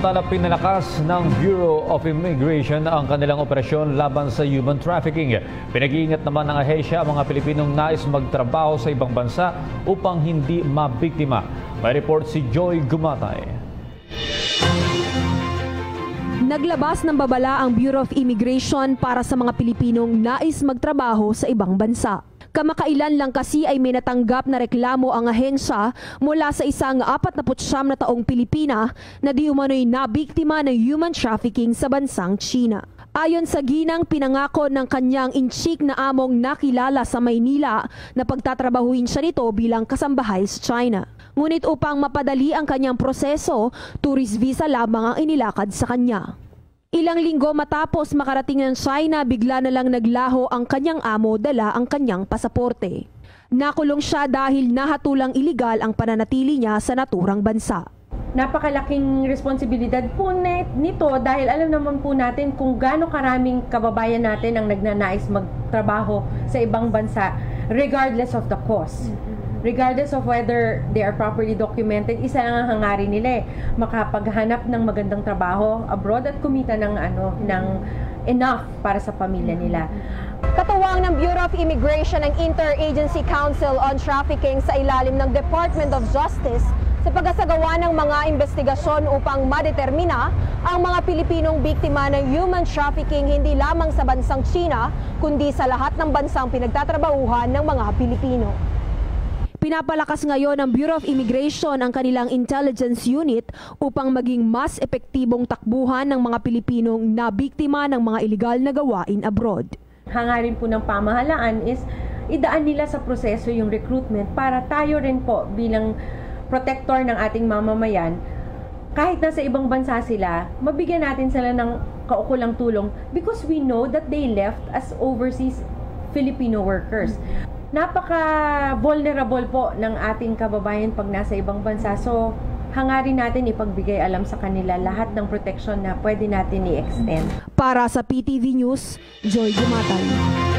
Samantala, pinalakas ng Bureau of Immigration ang kanilang operasyon laban sa human trafficking. Pinag-iingat naman ng ahensya ang mga Pilipinong nais magtrabaho sa ibang bansa upang hindi mabiktima. May report si Joy Gumatay. Naglabas ng babala ang Bureau of Immigration para sa mga Pilipinong nais magtrabaho sa ibang bansa. Kamakailan lang kasi ay may natanggap na reklamo ang ahensya mula sa isang 49 na taong Pilipina na di umano'y nabiktima ng human trafficking sa bansang China. Ayon sa ginang pinangako ng kanyang inchik na among nakilala sa Maynila na pagtatrabahuin siya nito bilang kasambahay sa China. Ngunit upang mapadali ang kanyang proseso, tourist visa lamang ang inilakad sa kanya. Ilang linggo matapos makarating ng China, bigla na lang naglaho ang kanyang amo dala ang kanyang pasaporte. Nakulong siya dahil nahatulang iligal ang pananatili niya sa naturang bansa. napakalaking responsibilidad po nito dahil alam naman po natin kung gaano karaming kababayan natin ang nagnanais magtrabaho sa ibang bansa regardless of the cost. Regardless of whether they are properly documented, isa lang ang hangarin nila eh, makapaghanap ng magandang trabaho abroad at kumita ng ano ng enough para sa pamilya nila. Katuwang ng Bureau of Immigration ang Interagency Council on Trafficking sa ilalim ng Department of Justice sa pagkasagawa ng mga investigasyon upang madetermina ang mga Pilipinong biktima ng human trafficking hindi lamang sa bansang China kundi sa lahat ng bansang pinagtatrabahuhan ng mga Pilipino. Pinapalakas ngayon ng Bureau of Immigration ang kanilang intelligence unit upang maging mas epektibong takbuhan ng mga Pilipinong nabiktima ng mga illegal na gawain abroad. hangarin po ng pamahalaan is idaan nila sa proseso yung recruitment para tayo rin po bilang protector ng ating mamamayan kahit nasa ibang bansa sila, mabigyan natin sila ng kaukulang tulong because we know that they left as overseas Filipino workers. Napaka-vulnerable po ng ating kababayan pag nasa ibang bansa. So, hangarin natin ipagbigay alam sa kanila lahat ng protection na pwede natin i-extend. Para sa PTV News, Joy Gumatay.